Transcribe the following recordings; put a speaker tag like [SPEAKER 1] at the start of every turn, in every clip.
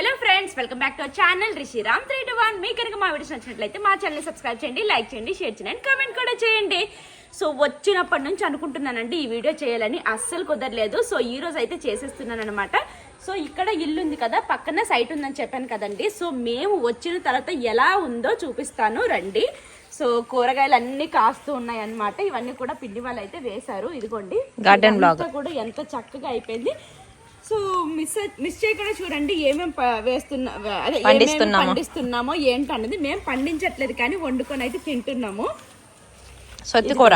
[SPEAKER 1] Hello friends welcome back to our channel Rishi Ram three two one మీకు కనుక మా videos నచ్చినట్లయితే మా ఛానల్ సబ్స్క్రైబ్ చేయండి లైక్ చేయండి షేర్ చేయండి కామెంట్ కూడా చేయండి. సో వచ్చినప్పటి నుంచి అనుకుంటున్నానండి ఈ వీడియో చేయాలని అస్సలు కుదరలేదు. సో ఈ రోజు అయితే చేసేస్తున్నాను అనమాట సో ఇక్కడ ఇల్లు ఉంది కదా పక్కన సైట్ ఉందని చెప్పాను కదండి. సో మేము వచ్చిన తర్వాత ఎలా ఉందో చూపిస్తాను రండి. సో కూరగాయలు అన్ని కాస్తూ ఉన్నాయి అన్నమాట ఇవన్నీ కూడా పిండి వాళ్ళు అయితే వేశారు. ఇదిగోండి. ఇదంతా కూడా ఎంత చక్కగా అయిపోయింది. సో మిస్ మిస్ చేయకుండా చూడండి ఏమేం వేస్తున్నా అదే
[SPEAKER 2] పండిస్తున్నామో.
[SPEAKER 1] పండిస్తున్నామో ఏంటి అన్నది మేము పండించట్లేదు కానీ వండుకొని అయితే తింటున్నాము.
[SPEAKER 2] సొత్తి కూర.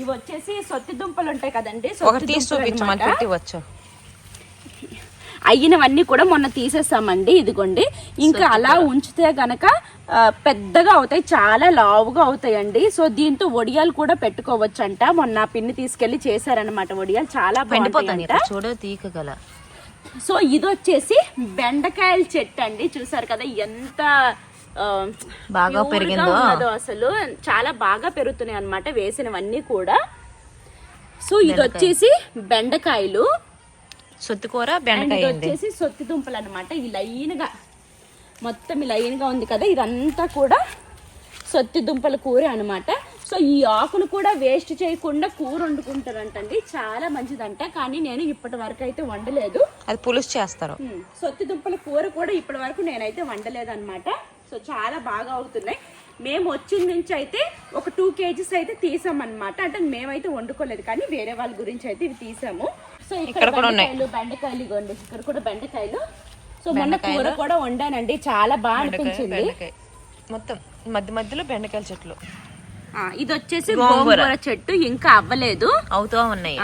[SPEAKER 1] ఇవి వచ్చేసి సొత్తి దుంపలు ఉంటాయి కదండి
[SPEAKER 2] ఒకటి
[SPEAKER 1] సొత్తి
[SPEAKER 2] తీసి
[SPEAKER 1] దుంపలు
[SPEAKER 2] చూపించు
[SPEAKER 1] అయినవన్నీ కూడా మొన్న తీసేస్తామండి ఇదిగోండి. ఇంకా అలా ఉంచితే గనక పెద్దగా అవుతాయి చాలా లావుగా అవుతాయండి. సో దీంతో వడియాలు కూడా పెట్టుకోవచ్చంట. మొన్న పిన్ని తీసుకెళ్ళి చేశారనమాట వడియాలు చాలా
[SPEAKER 2] చూడ తీకగల
[SPEAKER 1] సో ఇది వచ్చేసి బెండకాయల చెట్టు అండి. చూసారు కదా ఎంత
[SPEAKER 2] బాగా పెరిగిందో.
[SPEAKER 1] అసలు. చాలా బాగా పెరుగుతున్నాయి అన్నమాట వేసినవన్నీ కూడా. సో ఇది వచ్చేసి బెండకాయలు.
[SPEAKER 2] సొత్తి కూర బెండకాయ
[SPEAKER 1] వచ్చేసి సొత్తి దుంపలు అనమాట ఈ లైన్గా మొత్తం ఈ లైన్గా ఉంది కదా ఇదంతా కూడా సొత్తి దుంపల కూర అన్నమాట. సో ఈ ఆకులు కూడా వేస్ట్ చేయకుండా కూర వండుకుంటారంటండి. చాలా మంచిదంట కానీ నేను ఇప్పటి వరకు అయితే వండలేదు.
[SPEAKER 2] అది పులుసు చేస్తారు.
[SPEAKER 1] సొత్తి దుంపల కూర కూడా ఇప్పటి వరకు నేనైతే వండలేదు అనమాట సో చాలా బాగా అవుతున్నాయి. మేము వచ్చిన నుంచి అయితే ఒక టూ కేజీస్ అయితే తీసామన్నమాట. అంటే మేమైతే వండుకోలేదు కానీ వేరే వాళ్ళ గురించి అయితే ఇవి తీసాము. సో ఇక్కడ
[SPEAKER 2] కూడా ఉన్నాయి.
[SPEAKER 1] బెండకాయలు ఇగోండి. ఇక్కడ కూడా బెండకాయలు. సో మొన్న కూర కూడా వండానండి. చాలా బాగా అనిపించింది.
[SPEAKER 2] మొత్తం మధ్య మధ్యలో బెండకాయల చెట్లు.
[SPEAKER 1] ఇది వచ్చేసి గోంగూర. చెట్టు. ఇంకా అవ్వలేదు.
[SPEAKER 2] అవుతూ ఉన్నాయి.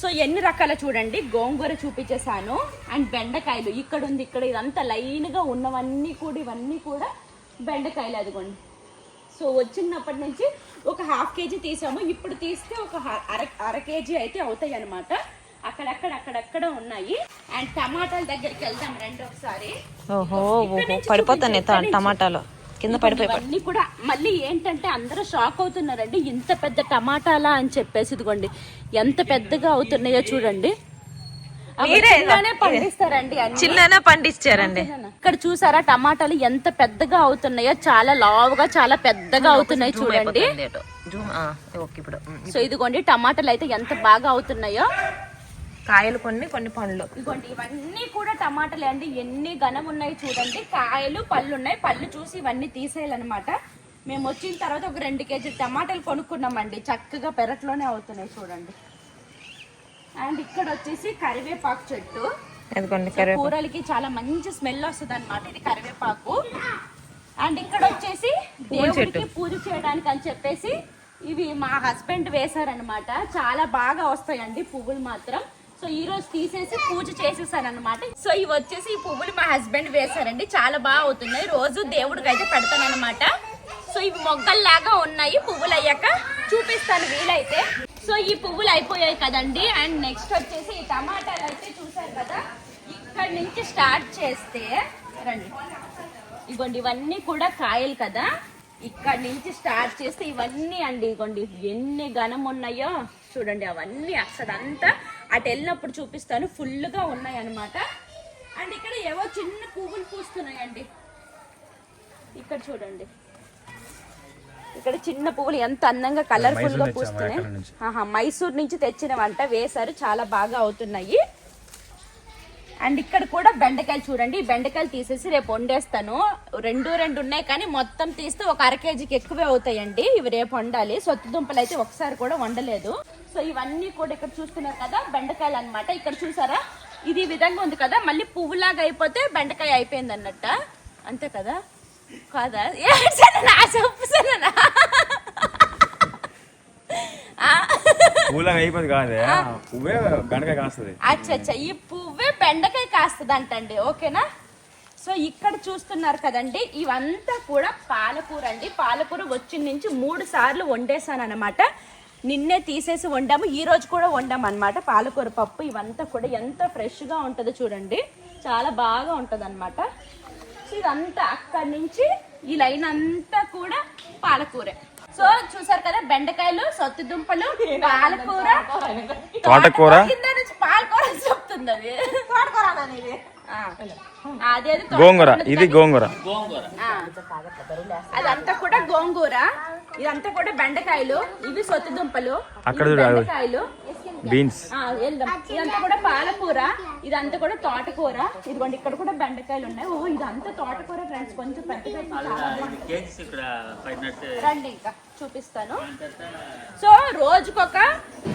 [SPEAKER 1] సో ఎన్ని రకాల చూడండి. గోంగూర చూపించేసాను అండ్ బెండకాయలు. ఇక్కడ ఉంది ఇక్కడ ఇదంతా లైన్గా ఉన్నవన్నీ కూడా ఇవన్నీ కూడా బెండకాయలు అదిగోండి. సో వచ్చినప్పటి నుంచి ఒక హాఫ్ కేజీ తీసాము. ఇప్పుడు తీస్తే ఒక అర అర కేజీ అయితే అవుతాయి అనమాట అక్కడక్కడ అక్కడక్కడ ఉన్నాయి. అండ్ టమాటాల దగ్గరికి వెళ్దాం రండి ఒకసారి.
[SPEAKER 2] ఓహో పడిపోతాయి. టమాటాలు. కింద పడిపోయి
[SPEAKER 1] ఇవన్నీ కూడా మళ్ళీ ఏంటంటే అందరూ షాక్ అవుతున్నారండి. ఇంత పెద్ద టమాటాలా అని చెప్పేసి ఇదిగోండి. ఎంత పెద్దగా అవుతున్నాయో చూడండి. పండిస్తారండి అన్ని.
[SPEAKER 2] చిన్ననే పండించారండి
[SPEAKER 1] ఇక్కడ చూసారా టమాటాలు ఎంత పెద్దగా అవుతున్నాయో చాలా లావుగా చాలా పెద్దగా అవుతున్నాయి చూడండి. సో ఇదిగోండి టమాటాలు అయితే ఎంత బాగా అవుతున్నాయో.
[SPEAKER 2] కాయలు కొన్ని కొన్ని పండ్లు.
[SPEAKER 1] ఇదిగోండి ఇవన్నీ కూడా టమాటాలే అండి. ఎన్ని ఘనం ఉన్నాయి చూడండి. కాయలు పళ్ళు ఉన్నాయి. పళ్ళు చూసి ఇవన్నీ తీసేయాలన్నమాట. మేము వచ్చిన తర్వాత ఒక రెండు కేజీ టమాటాలు కొనుక్కున్నామండి. చక్కగా పెరట్లోనే అవుతున్నాయి చూడండి. అండ్ ఇక్కడ వచ్చేసి కరివేపాకు చెట్టు. కూరలకి చాలా మంచి స్మెల్ వస్తుంది అనమాట ఇది కరివేపాకు. అండ్ ఇక్కడ వచ్చేసి దేవుడికి పూజ చేయడానికి అని చెప్పేసి ఇవి మా హస్బెండ్ వేశారనమాట చాలా బాగా వస్తాయండి పువ్వులు మాత్రం. సో ఈ రోజు తీసేసి పూజ చేసేసారనమాట సో ఇవి వచ్చేసి ఈ పువ్వులు మా హస్బెండ్ వేశారండి. చాలా బాగా అవుతున్నాయి. రోజు దేవుడికి అయితే పెడతానన్నమాట. సో ఇవి మొగ్గల్లాగా ఉన్నాయి. పువ్వులు అయ్యాక చూపిస్తాను వీలైతే. సో ఈ పువ్వులు అయిపోయాయి కదండి. అండ్ నెక్స్ట్ వచ్చేసి ఈ టమాటాలు అయితే చూసారు కదా. ఇక్కడ నుంచి స్టార్ట్ చేస్తే రండి. ఇగోండి ఇవన్నీ కూడా కాయలు కదా. ఇక్కడ నుంచి స్టార్ట్ చేస్తే ఇవన్నీ అండి. ఇగోండి ఎన్ని ఘనం ఉన్నాయో చూడండి. అవన్నీ అక్కడంతా అటు వెళ్ళినప్పుడు చూపిస్తాను. ఫుల్గా ఉన్నాయి అన్నమాట అండ్ ఇక్కడ ఏవో చిన్న పువ్వులు పూస్తున్నాయండి. ఇక్కడ చూడండి. ఇక్కడ చిన్న పువ్వులు ఎంత అందంగా కలర్ఫుల్గా పూస్తున్నాయి. మైసూర్ నుంచి తెచ్చిన వంట వేశారు చాలా బాగా అవుతున్నాయి. అండ్ ఇక్కడ కూడా బెండకాయలు చూడండి. ఈ బెండకాయలు తీసేసి రేపు వండేస్తాను. రెండు రెండు ఉన్నాయి కానీ మొత్తం తీస్తే ఒక అర కేజీకి ఎక్కువే అవుతాయండి. ఇవి రేపు వండాలి. సొత్తు దుంపలు అయితే ఒకసారి కూడా వండలేదు. సో ఇవన్నీ కూడా ఇక్కడ చూస్తున్నారు కదా బెండకాయలు అన్నమాట. ఇక్కడ చూసారా? ఇది విధంగా ఉంది కదా మళ్ళీ పువ్వులాగా అయిపోతే బెండకాయ అయిపోయింది అన్నట్ట. అంతే కదా? కాదా? ఏ, సరేనా చెప్పు సరేనా ఆ.
[SPEAKER 3] పూలంగా అయిపోయింది కాదే. పువ్వే బెండకాయ కాస్తుంది.
[SPEAKER 1] అచ్చా అచ్చా ఈ పువ్వే బెండకాయ కాస్తుందంటండి ఓకేనా? సో ఇక్కడ చూస్తున్నారు కదండి ఇవంతా కూడా పాలకూర అండి. పాలకూర వచ్చిన నుంచి మూడు సార్లు వండేసాను అనమాట నిన్నే తీసేసి వండాము ఈ రోజు కూడా వండాము అనమాట పాలకూర పప్పు ఇవంతా కూడా ఎంత ఫ్రెష్గా ఉంటుందో చూడండి. చాలా బాగా ఉంటుంది అనమాట సో ఇదంతా అక్కడి నుంచి ఈ లైన్ అంతా కూడా పాలకూరే. సో చూసారు కదా బెండకాయలు సొత్తి దుంపలు పాలకూర.
[SPEAKER 3] తోటకూర?
[SPEAKER 1] కింద నుంచి పాలకూర అని చెప్తుంది అది. తోటకూర
[SPEAKER 3] గోంగూర. ఇది గోంగూర.
[SPEAKER 1] ఆ. అదంతా కూడా గోంగూర. ఇదంతా కూడా బెండకాయలు. ఇవి సొత్తు దుంపలు.
[SPEAKER 3] అక్కడ
[SPEAKER 1] ఇవి
[SPEAKER 3] చూడు, అవి.
[SPEAKER 1] బెండకాయలు.
[SPEAKER 3] బీన్స్.
[SPEAKER 1] ఆ, వెళ్దాం. ఇదంతా కూడా పాలకూర. ఇదంతా కూడా తోటకూర. ఇదిగోండి ఇక్కడ కూడా బెండకాయలు ఉన్నాయి. ఓ ఇదంతా తోటకూర ఫ్రెండ్స్. కొంచెం పెద్దగా. రండి ఇంకా చూపిస్తాను. సో రోజుకొక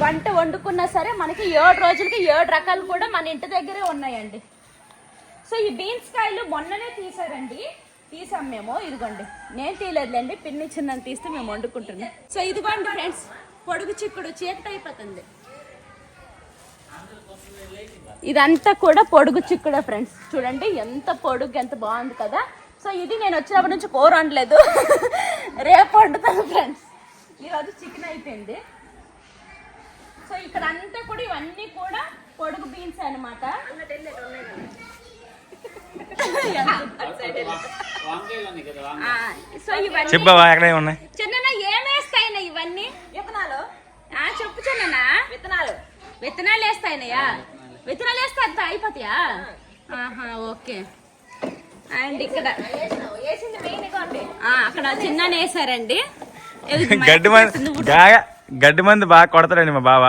[SPEAKER 1] వంట వండుకున్నా సరే మనకి ఏడు రోజులకి ఏడు రకాలు కూడా మన ఇంటి దగ్గరే ఉన్నాయండి. సో ఈ బీన్స్ కాయలు మొన్ననే తీసారండి తీసాం మేము. ఇదిగోండి. నేను తీయలేదులేండి. పిన్ని చిన్న తీస్తే మేము వండుకుంటున్నాం. సో ఇదిగోండి ఫ్రెండ్స్ పొడుగు చిక్కుడు చీకటి అయిపోతుంది. ఇదంతా కూడా పొడుగు చిక్కుడే ఫ్రెండ్స్ చూడండి ఎంత పొడుగు ఎంత బాగుంది కదా. సో ఇది నేను వచ్చినప్పటి నుంచి కూర వండలేదు. రేపు వండుతాను ఫ్రెండ్స్ ఈరోజు చికెన్ అయిపోయింది. సో ఇక్కడ అంతా కూడా ఇవన్నీ కూడా పొడుగు బీన్స్ అనమాట సో ఇవన్నీ
[SPEAKER 3] చెప్పవా ఎక్కడ ఉన్నాయి?
[SPEAKER 1] చిన్న ఏమేస్తాయినా ఇవన్నీ? విత్తనాలు. ఆ చెప్పు చిన్న విత్తనాలు. విత్తనాలు వేస్తాయినయా? విత్తనాలు వేస్తే అంత అయిపోతాయా? ఆహా ఓకే. అండ్ ఇక్కడ ఆ, అక్కడ చిన్న వేసారండి.
[SPEAKER 3] గడ్డి మంది బాగా గడ్డి మంది బాగా కొడతాడండి మా బావ.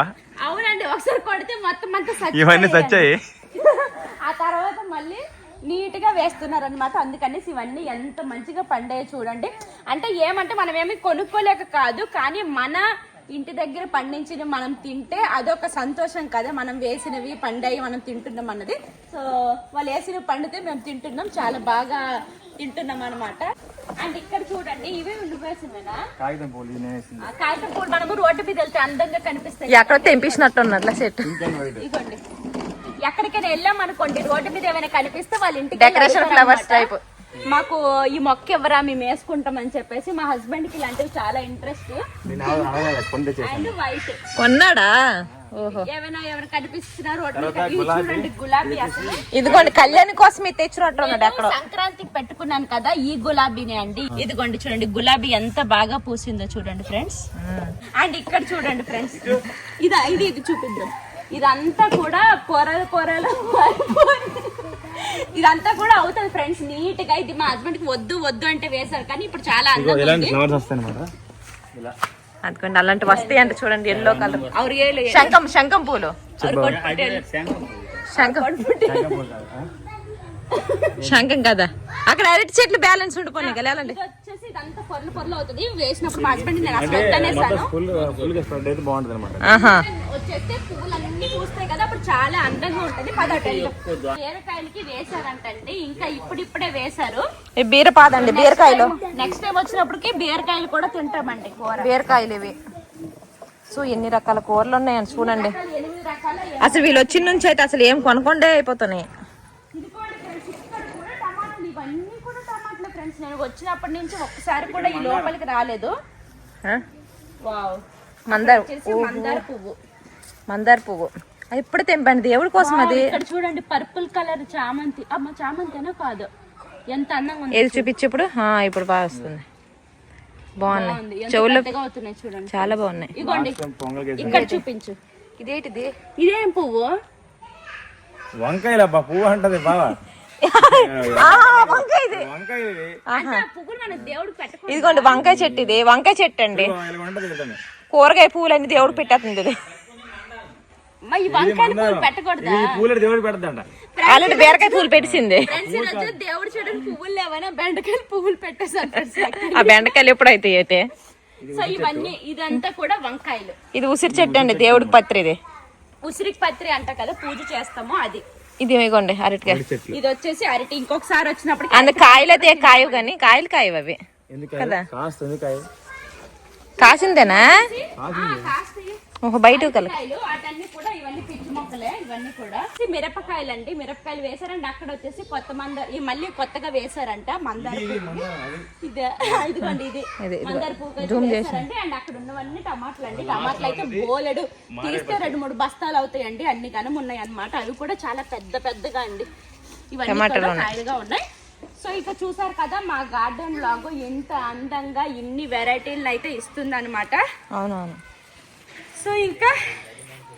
[SPEAKER 1] అవునండి ఒకసారి కొడితే మొత్తం అంతా.
[SPEAKER 3] ఇవన్నీ సచ్చాయి.
[SPEAKER 1] నీట్గా వేస్తున్నారు అనమాట అందుకనేసి ఇవన్నీ ఎంత మంచిగా పండాయో చూడండి. అంటే ఏమంటే మనం ఏమి కొనుక్కోలేక కాదు కానీ మన ఇంటి దగ్గర పండించిన మనం తింటే అదొక సంతోషం కదా. మనం వేసినవి పండాయి మనం తింటున్నాం అన్నది. సో వాళ్ళు వేసినవి పండితే మేము తింటున్నాం. చాలా బాగా తింటున్నాం అనమాట అండ్ ఇక్కడ చూడండి ఇవే ఉండిపోయేసినవేనా
[SPEAKER 3] కాగితం పూలు
[SPEAKER 1] కాగితం పూలు మనము రోడ్డు మీద వెళ్తే అందంగా కనిపిస్తాయి.
[SPEAKER 2] ఎక్కడ తెంపించినట్టున్నట్ల సెట్
[SPEAKER 1] ఇదిగోండి ఎక్కడికైనా వెళ్ళాం అనుకోండి రోడ్డు మీద ఏమైనా కనిపిస్తే వాళ్ళ ఇంటికి
[SPEAKER 2] flowers
[SPEAKER 1] అడుగుతారన్నమాట.
[SPEAKER 2] type.
[SPEAKER 1] మాకు ఈ మొక్క ఎవరా మేము వేసుకుంటాం అని చెప్పేసి మా హస్బెండ్కి ఇలాంటివి చాలా ఇంట్రెస్ట్ అండ్ వైట్
[SPEAKER 2] కొన్నాడా? ఓహో.
[SPEAKER 1] ఏమైనా ఎవరు కనిపిస్తున్నా రోడ్డు చూడండి గులాబీ అసలు.
[SPEAKER 2] ఇదిగోండి కళ్యాణి కోసం ఇది తెచ్చినట్టున్నాడు
[SPEAKER 1] నేను
[SPEAKER 2] ఎక్కడో
[SPEAKER 1] సంక్రాంతికి పెట్టుకున్నాను కదా ఈ గులాబీనే అండి. ఇదిగోండి చూడండి గులాబీ ఎంత బాగా పూసిందో చూడండి ఫ్రెండ్స్ అండ్ ఇక్కడ చూడండి ఫ్రెండ్స్ ఇది ఇది ఇది చూపిద్దాం. ఇదంతా కూడా పొరలు పొరలు ఇదంతా కూడా అవుతుంది ఫ్రెండ్స్ నీట్గా ఇది మా హస్బెండ్కి వద్దు వద్దు అంటే వేశారు. కానీ ఇప్పుడు చాలా అందుకోండి
[SPEAKER 3] అలాంటి వస్తాయి
[SPEAKER 2] అంటే చూడండి ఎల్లో కలర్ శంఖం శంఖం పూలు. శంఖం కదా అక్కడ అరటి చెట్లు బ్యాలెన్స్ ఉండిపోయి కదా
[SPEAKER 1] వచ్చేసి ఇదంతా పొరలు పొరలు అవుతుంది. వేసినప్పుడు మా హస్బెండ్ నేను అసలు వచ్చేస్తే పువ్వులు పూస్తాయి కదా అప్పుడు చాలా అందంగా ఉంటది. పదటెళ్ళు బీరకాయలకి వేసారంటండి ఇంకా ఇప్పుడిప్పుడే వేశారు.
[SPEAKER 2] బీరపాదండి బీరకాయలు.
[SPEAKER 1] నెక్స్ట్ టైం వచ్చినప్పటికి బీరకాయలు కూడా తింటామండి కూర.
[SPEAKER 2] బీరకాయలు ఇవి. సో ఎన్ని రకాల కూరలు ఉన్నాయని చూడండి. అసలు వీళ్ళు వచ్చిన నుంచి అయితే అసలు ఏం కొనకుండా అయిపోతున్నాయి.
[SPEAKER 1] ఇది కూడా ఫ్రెండ్స్ ఇక్కడ కూడా టమాటాలు ఇవన్నీ కూడా టమాటాలు ఫ్రెండ్స్. నేను వచ్చినప్పటి నుంచి ఒక్కసారి కూడా ఈ లోపలికి రాలేదు.
[SPEAKER 2] మందార.
[SPEAKER 1] మందార పువ్వు.
[SPEAKER 2] మందార పువ్వు. అది ఇప్పుడు తెంపండి? దేవుడి కోసం అది.
[SPEAKER 1] ఇక్కడ చూడండి పర్పుల్ కలర్ చామంతి. అమ్మ చామంతినా? కాదు. ఎంత అందంగా ఉంది
[SPEAKER 2] ఏది చూపించి ఇప్పుడు? ఆ, ఇప్పుడు బాగా వస్తుంది. బాగున్నాయి.
[SPEAKER 1] చూడండి.
[SPEAKER 2] చాలా బాగున్నాయి.
[SPEAKER 1] ఇగోండి.
[SPEAKER 3] పొంగల్
[SPEAKER 1] ఇక్కడ చూపించు.
[SPEAKER 2] ఇదేంటిది?
[SPEAKER 1] ఇదేం పువ్వు?
[SPEAKER 3] వంకాయలు పువ్వు అంటది బావా.
[SPEAKER 2] ఇదిగోండి వంకాయ చెట్టు ఇది. వంకాయ చెట్టు అండి. కూరగాయ పూలన్నీ దేవుడు పెట్టేస్తుంది ఇది
[SPEAKER 1] అమ్మ, ఈ వంకాయల పువ్వులు పెట్టకూడదా
[SPEAKER 3] ఈ పూలు
[SPEAKER 2] ఆల్రెడీ బీరకాయ పూలు పెట్టింది
[SPEAKER 1] దేవుడి పువ్వులు లేవనా బెండకాయలు పువ్వులు పెట్టేసాను ఫ్రెండ్స్
[SPEAKER 2] ఆ బెండకాయలు ఎప్పుడైతే అయితే?
[SPEAKER 1] సో ఇవన్నీ ఇదంతా కూడా వంకాయలు.
[SPEAKER 2] ఇది ఉసిరి చెట్టు అండి దేవుడికి పత్రి ఇది.
[SPEAKER 1] ఉసిరికి పత్రి అంట కదా పూజ చేస్తాము అది.
[SPEAKER 2] ఇది ఇగోండి అరటికాయ.
[SPEAKER 1] ఇది వచ్చేసి అరటి ఇంకొకసారి వచ్చినప్పటికి
[SPEAKER 2] అందు కాయలు అయితే కాయవు కానీ కాయలు కాయవు అవి. కదా. కాసిందేనా. ఒక బయట కల
[SPEAKER 1] మిరపకాయలు వాటన్ని కూడా ఇవన్నీ పిచ్చి మొక్కలే ఇవన్నీ కూడా. మిరపకాయలు అండి మిరపకాయలు వేసారండి అక్కడ వచ్చేసి కొత్త మంద ఈ మళ్ళీ కొత్తగా వేసారంట మందార పువ్వు. ఇది ఇదిగోండి ఇది. మందార పువ్వు అయితే వేసారండి అండ్ అక్కడ ఉన్నవన్నీ టమాటాలు అండి. టమాటాలు అయితే బోలెడు. తీస్తే రెండు మూడు బస్తాలు అవుతాయండి. అన్ని గనం ఉన్నాయి అన్నమాట అవి కూడా చాలా పెద్ద పెద్దగా అండి. ఇవన్నీ కాయలుగా ఉన్నాయి. సో ఇక చూసారు కదా మా గార్డెన్ లాగో ఎంత అందంగా ఇన్ని వెరైటీలను అయితే ఇస్తుంది అనమాట
[SPEAKER 2] అవునవును.
[SPEAKER 1] సో ఇంకా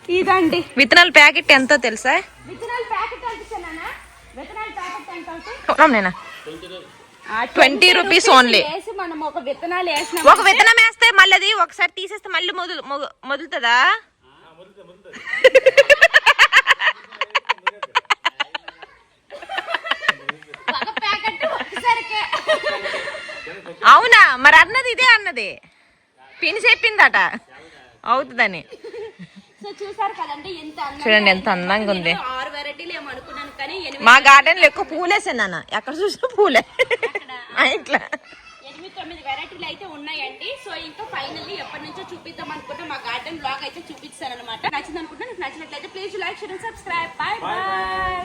[SPEAKER 1] ఇదండి.
[SPEAKER 2] విత్తనాల ప్యాకెట్ ఎంతో తెలుసా?
[SPEAKER 1] విత్తనాలు ప్యాకెట్ అంటున్నానా విత్తనాల ప్యాకెట్ ఎంత అవుతాయి?
[SPEAKER 2] నేనా?
[SPEAKER 1] ఆ,
[SPEAKER 2] 20 rupees only.
[SPEAKER 1] వేసి మనం ఒక విత్తనాలు వేసిన
[SPEAKER 2] ఒక విత్తనం వేస్తే మళ్ళీ ఒకసారి తీసేస్తే మళ్ళీ మొదలు మొదలుతుందా? అవునా? మరి అన్నది ఇదే అన్నది. పిని చెప్పిందట. అవుతుందని.
[SPEAKER 1] సో చూసారు కదండి ఎంత అందంగా
[SPEAKER 2] చూడండి ఎంత అందంగా ఉంది.
[SPEAKER 1] ఆరు వెరైటీలు ఏమో అనుకున్నాను కానీ
[SPEAKER 2] మా గార్డెన్లో ఎక్కువ పూలేసే నాన్న. ఎక్కడ చూసినా పూలే. మా ఇంట్లో.
[SPEAKER 1] ఎనిమిది తొమ్మిది వెరైటీలు అయితే ఉన్నాయండి. సో ఇంకా ఫైనల్లీ ఎప్పటి నుంచో చూపిద్దాం అనుకుంటే మా గార్డెన్ బ్లాగ్ అయితే చూపిస్తాను అనమాట నచ్చింది అనుకుంటే నాకు నచ్చినట్లయితే please like share subscribe. Bye bye